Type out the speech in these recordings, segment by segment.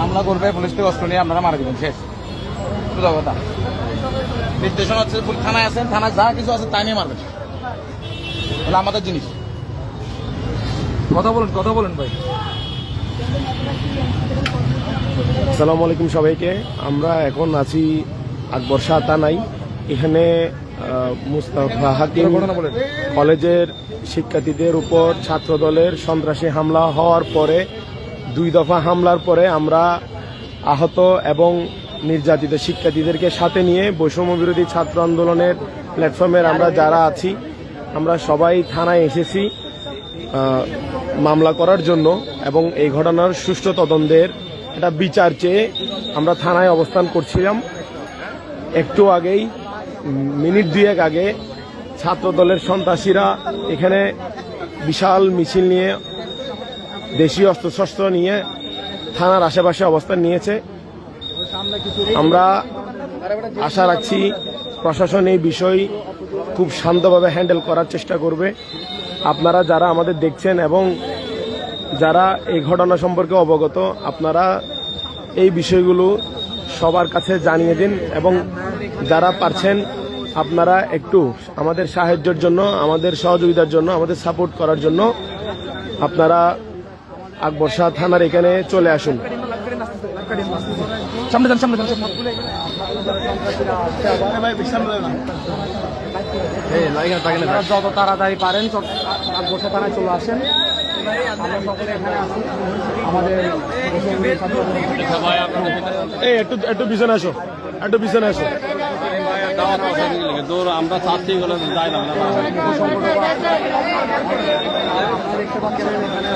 হামলা করবে পুলিশ থেকে অস্ত্র নিয়ে আপনারা মারা দিবেন শেষ। সোজা কথা। নির্দেশনা হচ্ছে থানায় আছেন থানায় যা কিছু আছে তাই নিয়ে মারবেন। তাহলে আমাদের জিনিস। কথা বলুন কথা বলুন ভাই। আসসালামু আলাইকুম সবাইকে। আমরা এখন আছি আকবর শাহ তানাই এখানে মুস্তাফা হাকিম। কলেজের শিক্ষার্থীদের উপর ছাত্রদলের সন্ত্রাসী হামলা হওয়ার পরে দুই দফা হামলার পরে আমরা আহত এবং নির্যাতিত শিক্ষার্থীদেরকে সাথে নিয়ে বৈষম্য বিরোধী ছাত্র আন্দোলনের প্ল্যাটফর্মের আমরা যারা আছি, আমরা সবাই থানায় এসেছি মামলা করার জন্য এবং এই ঘটনার সুষ্ঠু তদন্তের একটা বিচার চেয়ে আমরা থানায় অবস্থান করছিলাম। একটু আগেই, মিনিট দুয়েক আগে ছাত্র দলের সন্ত্রাসীরা এখানে বিশাল মিছিল নিয়ে দেশীয় অস্ত্রশস্ত্র নিয়ে থানার আশেপাশে অবস্থান নিয়েছে। আমরা আশা রাখছি প্রশাসন এই বিষয় খুব শান্তভাবে হ্যান্ডেল করার চেষ্টা করবে। আপনারা যারা আমাদের দেখছেন এবং যারা এই ঘটনা সম্পর্কে অবগত, আপনারা এই বিষয়গুলো সবার কাছে জানিয়ে দিন এবং যারা পারছেন, আপনারা একটু আমাদের সাহায্যের জন্য, আমাদের সহযোগিতার জন্য, আমাদের সাপোর্ট করার জন্য আপনারা আকবর শাহ থানার এখানে চলে আসুন। সামনে যান সামনে যান সামনে আপনারা যত তাড়াতাড়ি পারেন চট- বসে থানায় চলে আসেন। আমাদের একটু একটু পিছনে আসো। একটু পিছনে আসো। দৌড় আমরা চাচ্ছি বলে যাই না আমরা দেখতে পাচ্ছেন এখানে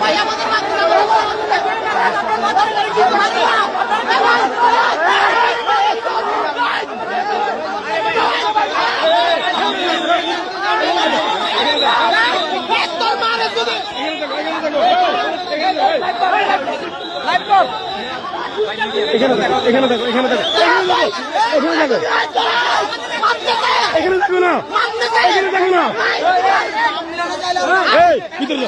ভাই আমাদের মাধ্যমে আমরা ধরে ধরে কি ভাই তোর মারে যদি এখানে দেখো এখানে দেখো এখানে দেখো। এখানে দেখো। এখানে দেখো না। এখানে দেখো না। এই ভিতরে।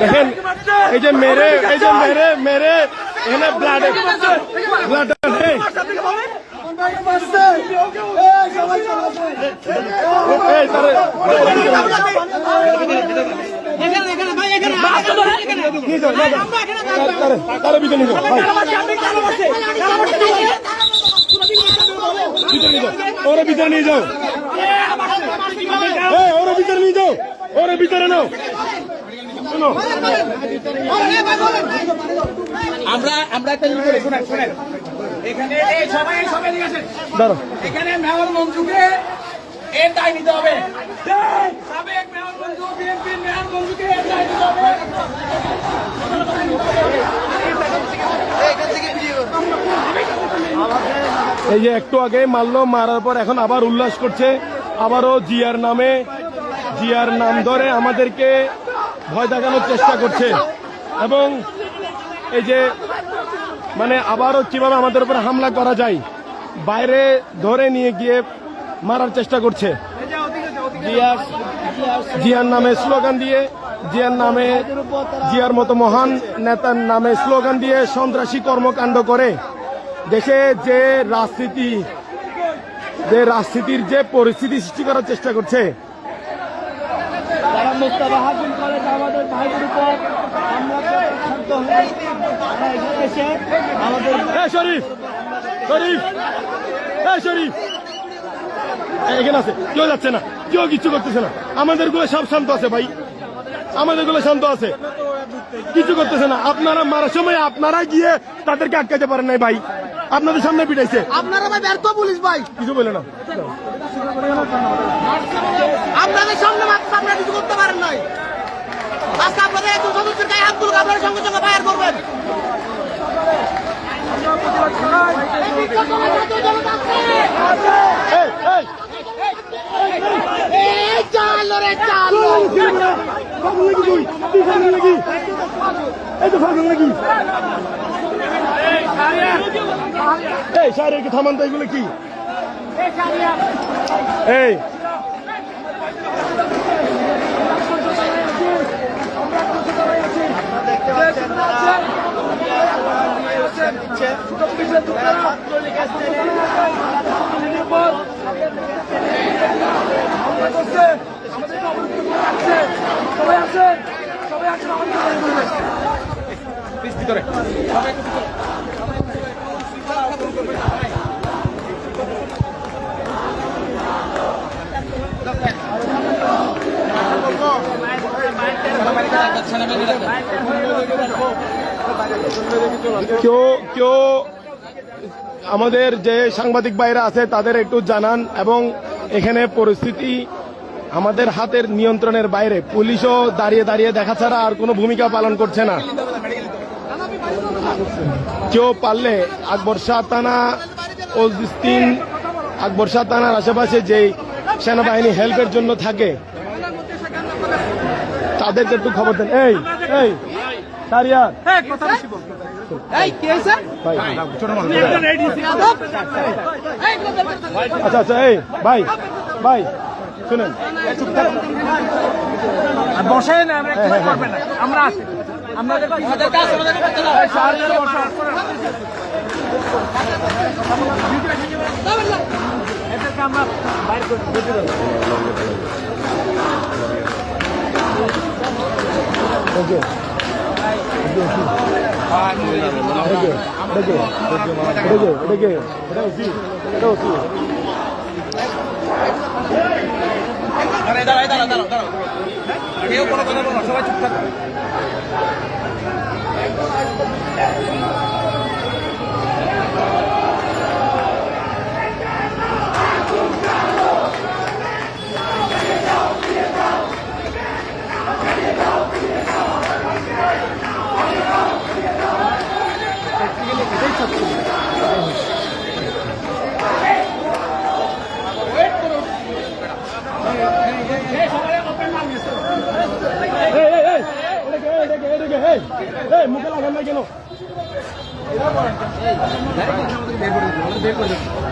দেখেন এই যে মেরে এই যে মেরে মেরে এখানে ব্লাড ব্লাড এই এই তারে নিয়ে যাও নিয়ে যাও তারে তারে ভিতরে নিয়ে যাও ভাই ভিতরে নিয়ে যাও ওরে ভিতরে নিয়ে যাও ওরে ভিতরে নিয়ে যাও ওরে ভিতরে নাও আমরা আমরা একটা বলি শুনেন এখানে সবাই সবাই এখানে মেয়র মঞ্জুকে এর দায় নিতে হবে। সাবেক মেয়র বিএনপির মেয়র এর দায় নিতে হবে। এই যে একটু আগে মারলো মারার পর এখন আবার উল্লাস করছে। আবারও জিয়ার নামে জিয়ার নাম ধরে আমাদেরকে ভয় দেখানোর চেষ্টা করছে। এবং এই যে মানে আবারও কীভাবে আমাদের উপর হামলা করা যায় বাইরে ধরে নিয়ে গিয়ে মারার চেষ্টা করছে। জিয়ার জিয়ার নামে স্লোগান দিয়ে জিয়ার নামে জিয়ার মতো মহান নেতার নামে স্লোগান দিয়ে সন্ত্রাসী কর্মকাণ্ড করে। দেশে যে রাজনীতি যে রাজনীতির যে পরিস্থিতি সৃষ্টি করার চেষ্টা করছে। শরীফ! শরীফ! শরীফ! এখানে আছে। কেউ যাচ্ছে না। কেউ কিচ্ছু করতেছে না। আমাদেরগুলো সব শান্ত আছে ভাই। আমাদেরগুলো শান্ত আছে। কিছু করতেছে না। আপনারা মারার সময় আপনারা গিয়ে তাদেরকে আটকাতে পারেন নাই ভাই। আপনাদের সামনে পিটাইছে। আপনারা ভাই ব্যর্থ পুলিশ ভাই। কিছু বলে না। আপনাদের সামনে আপনারা কিছু করতে পারেন নাই। আজকে আপনাদের একজন সদস্যের গায়ে হাত তুলুক আপনারা সঙ্গে সঙ্গে ফায়ার করবেন। এই বিক্ষোভ সমাবেশে জনতা আছে। চালো রে চালো ফাগুন লাগি তুই তুই ফাগুন লাগি এই তো ফাগুন লাগি থামান তো এগুলো কি? এই কেউ কেউ আমাদের যে সাংবাদিক ভাইরা আছে, তাদের একটু জানান এবং এখানে পরিস্থিতি আমাদের হাতের নিয়ন্ত্রণের বাইরে। পুলিশও দাঁড়িয়ে দাঁড়িয়ে দেখা ছাড়া আর কোনো ভূমিকা পালন করছে না। কেউ পারলে আকবর শাহ থানা ওলদিস্তিন আকবর শাহ থানার আশেপাশে যেই সেনাবাহিনী হেল্পের জন্য থাকে, তাদেরকে একটু খবর দেন। এই এই, সারিয়ার। আচ্ছা আচ্ছা এই ভাই ভাই শুনেন। বসেন আমরা হ্যাঁ, হ্যাঁ, হ্যাঁ। আছি। আমাদের আমরা দাঁড়াও দাঁড়াও দাঁড়াও কেউ কোনো কথা বলো সবাই চুপ থাকো।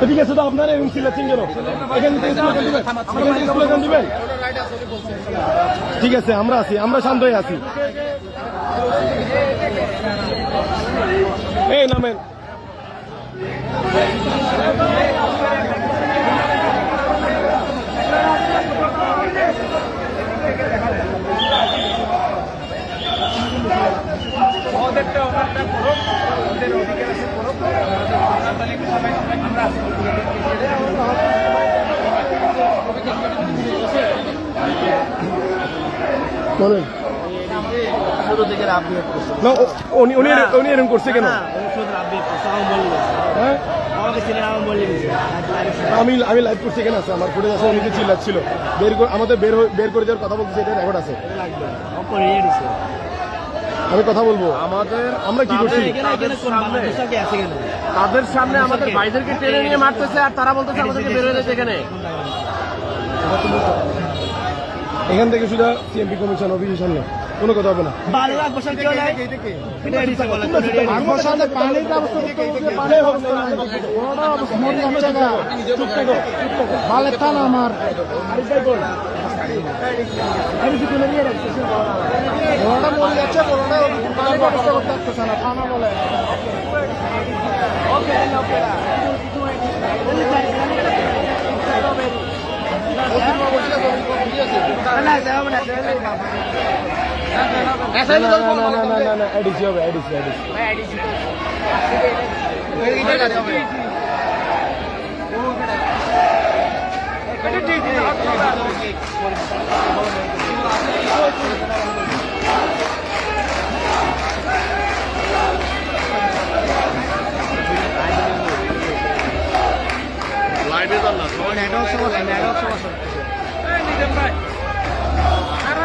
ঠিক আছে, তো আপনার এবং চিল্লাচ্ছেন কেন ঠিক আছে, আমরা আছি, আমরা শান্ত হয়ে আছি। এই নামেন। বলেন না উনি উনি উনি এরকম করছে কেন? হ্যাঁ আমি আমি লাইভ করছি এখানে আছে? আমার ফুটেজ আছে উনি যে চিল্লাচ্ছিল। বের করে আমাদের বের বের করে যাওয়ার কথা বলতেছে এটা রেকর্ড আছে। আমি কথা বলব। আমাদের আমরা কি করছি? তাদের সামনে আমাদের ভাইদেরকে টেনে নিয়ে মারতেছে আর তারা বলতেছে আমাদেরকে বের হয়ে এখানে এখান। থেকে শুধু সিএমপি কমিশন অফিসের সামনে। কোনো কথা হবে না। কোনোটা মরে যাচ্ছে কোনোটা চেষ্টা করতে পারতেছে না থানা বলে এডিসি হবে এডিসি এডিসি এডিসি লাইটে দল না, সবাই। নেটওয়ার্ক সমস্যা নেটওয়ার্ক সমস্যা। এই নিজাম ভাই আর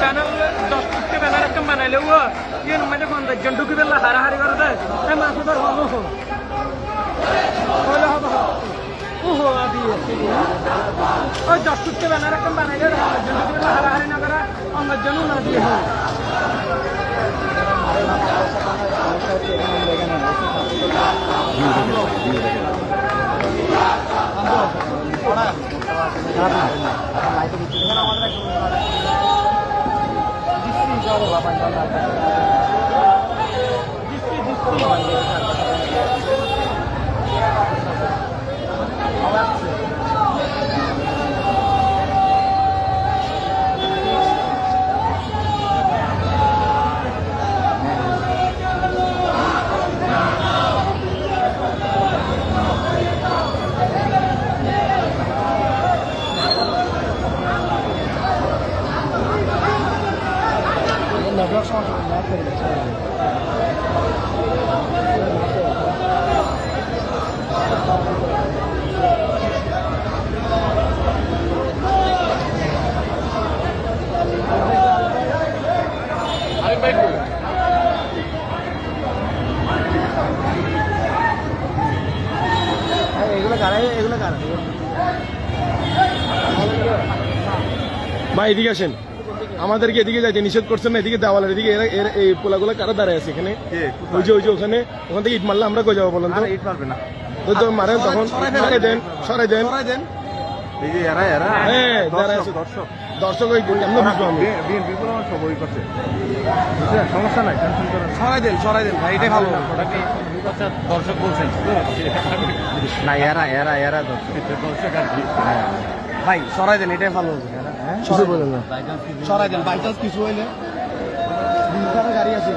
চ্যানেল দশ ফুটকে ব্যানার একটা বানাইলে দিল্লা হারাহারি করে মাছ ধর হব হব ওই দশ ফুটকে ব্যানার একটা বানাইলে হারাহারি না করে পঞ্চাশ জনও না দিয়ে হয়। Network Oh, that's it. কারা? এগুলো কারা? মা এদিকে আসেন। আমাদেরকে এদিকে যাইতে নিষেধ করছেন না এদিকে দেওয়ালের এদিকে এই পোলাগুলো কারা দাঁড়ায় আছে এখানে? ওই যে ওই যে ওখানে। ওখান থেকে ইট মারলে আমরা কই যাব বলেন তো? ইট পারবে না। তো তো মারেন তখন। সরাই দেন সরাই দেন। দর্শক ওই কেমন বুঝব আমি সমস্যা নাই সরাই দেন সরাই দেন। ভাই এটাই ভালো। দর্শক বলছেন। না এরা এরা এরা দর্শক ভাই সরাই দেন এটাই ভালো হবে। কিছু বলেন না। সরাই দেন বাই চান্স কিছু হইলে। গাড়ি আছে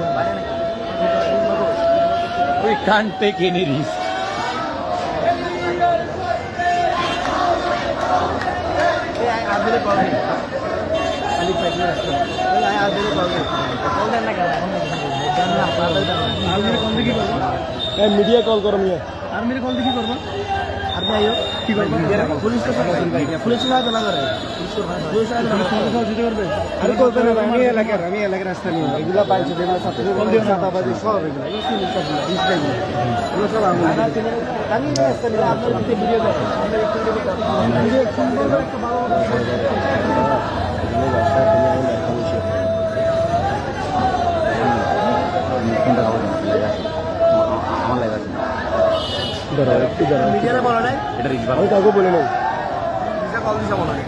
we can't take any risk আদরে পাবে খালি প্যাকেট রাখতে আদরে পাবে বলেন না কেন? আর্মির কোন দিকে করব মিডিয়া কল করো মিয়া। আর্মির কোন দিকে করব? আর্মি আইও কি করব? পুলিশ তো পুলিশ না তো না করে পুলিশ আরে করবে না আমি এলাকার আমি এলাকার রাস্তা নিয়ে। এগুলা পাইছে যেগুলো ছাত্রদের ছাতাবাদী সব এগুলো। এগুলো সব এগুলো আমি আমি রাস্তা নিয়ে আপনার ভিডিও ভিডিও দাঁড়াও একটু দাঁড়াও বলা নাই? আমি কাউকে বলে নেই। নিজে কল দিছে বলা নাই।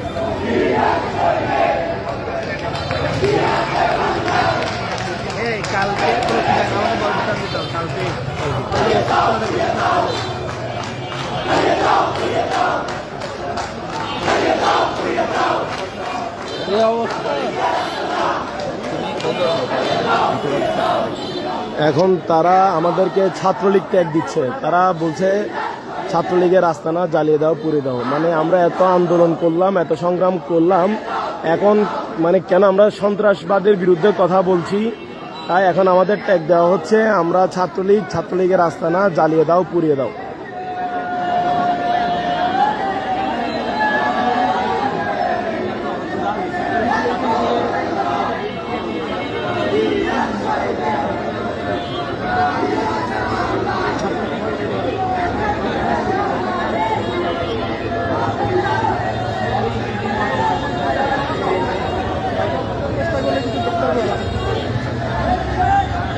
কালকে আমাকে বল দিতে দিতে কালকে এখন তারা আমাদেরকে ছাত্রলীগ ত্যাগ দিচ্ছে। তারা বলছে, ছাত্রলীগের আস্তানা জ্বালিয়ে দাও, পুড়ে দাও। মানে আমরা এত আন্দোলন করলাম, এত সংগ্রাম করলাম, এখন মানে কেন আমরা সন্ত্রাসবাদের বিরুদ্ধে কথা বলছি? তাই এখন আমাদের ট্যাগ দেওয়া হচ্ছে, আমরা ছাত্রলীগ, ছাত্রলীগের আস্তানা জ্বালিয়ে দাও, পুড়িয়ে দাও।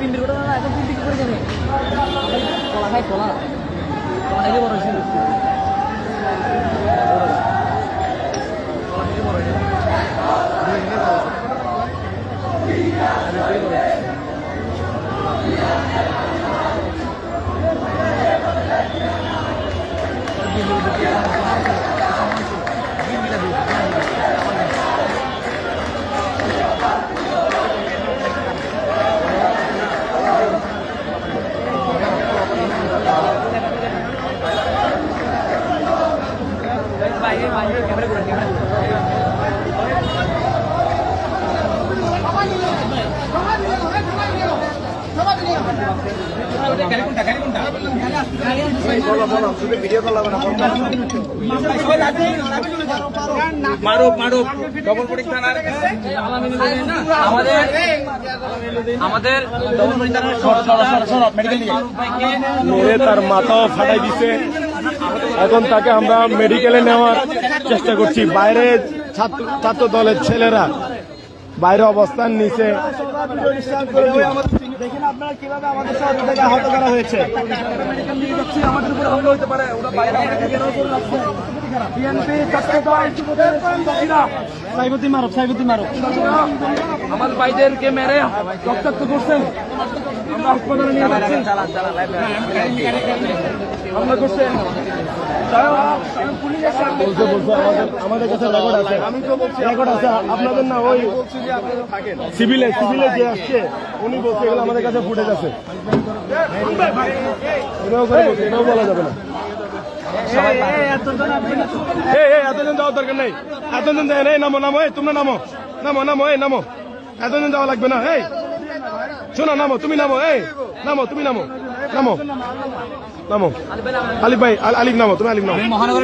পিন্ডির কথা না, এখন পিন্ডি কি করে জানে? কলা খাই কলা। খাইতে বড় ছিল মারুক থানার আমাদের আমাদের থানার মেডিকেল নিয়ে। মেরে তার মাথাও ফাটাই দিছে। এখন তাকে আমরা মেডিকেলে নেওয়ার চেষ্টা করছি। বাইরে ছাত্র ছাত্র দলের ছেলেরা বাইরে অবস্থান নিচে দেখেন আপনারা কীভাবে আমাদের সহযোগিতাকে আহত করা হয়েছে। আমাদের উপরে হামলা হতে পারে ওরা বাইরে আমার ভাইদেরকে মেরে রক্তাক্ত করছেন। আমরা হাসপাতালে নিয়ে যাচ্ছি। হামলা করছেন। বলছে বলছে, আমাদের আসছে, উনি বলছে, এগুলো আমাদের কাছে ফুটেজ আছে। এটাও করে যাবে না। এতজন যাওয়ার দরকার নেই। এতজন দেয় এই এই, তোমরা নামো। নামো নামো, এই, নামো। এতজন যাওয়া লাগবে না, এই। শোনো, নামো, তুমি নামো, এই। নামো, তুমি নামো। নামো। নামো। আলিফ ভাই আল- আলিফ নামো তুমি আলিফ নামো। মহানগর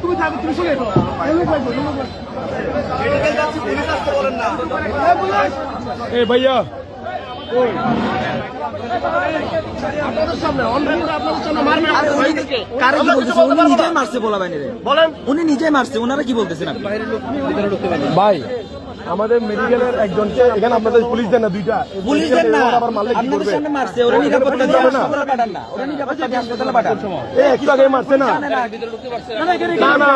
তুমি থাকো তো এই ভাইয়া। উনি মারছে ওনারা কি বলতেছেন ভাই আমাদের মেডিকেলের একজনকে এখানে আপনাদের পুলিশ দেন না দুইটা। পুলিশ দেন না। আবার মারলে কি করবে? সামনে মারছে ওরা নিরাপত্তা দিয়ে হাসপাতালে পাঠান না। ওরা নিরাপত্তা দিয়ে হাসপাতালে পাঠান। এই একটু আগে মারছে না? না না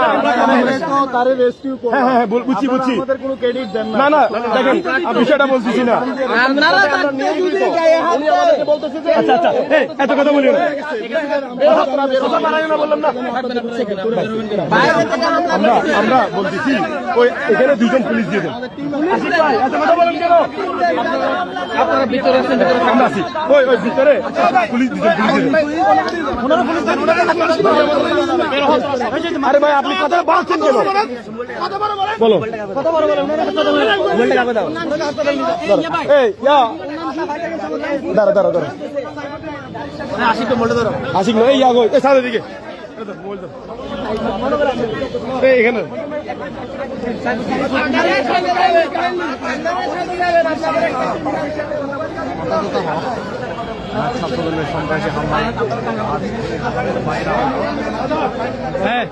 তারে রেস্কিউ হ্যাঁ হ্যাঁ হ্যাঁ, বুঝছি বুঝছি। আমাদের কোনো ক্রেডিট দেন না। না না দেখেন আমি বিষয়টা বলতেছি না। আপনারা আচ্ছা আচ্ছা এত কথা। কথা না। আমরা আমরা বলতেছি ওই এখানে দুজন পুলিশ দিয়ে দেন। এত কথা বলেন কেন? আপনারা ভিতরে আছেন ভিতরে আমরা আছি। ওই ওই ভিতরে পুলিশ দুজন পুলিশ আরে ভাই আপনি কথা বলছেন কেন? বলো। এই ইয়া দাঁড়া দাঁড়া দাঁড়া। আশিক নয় এই আগো এই সামনের দিকে। এখানে। হ্যাঁ।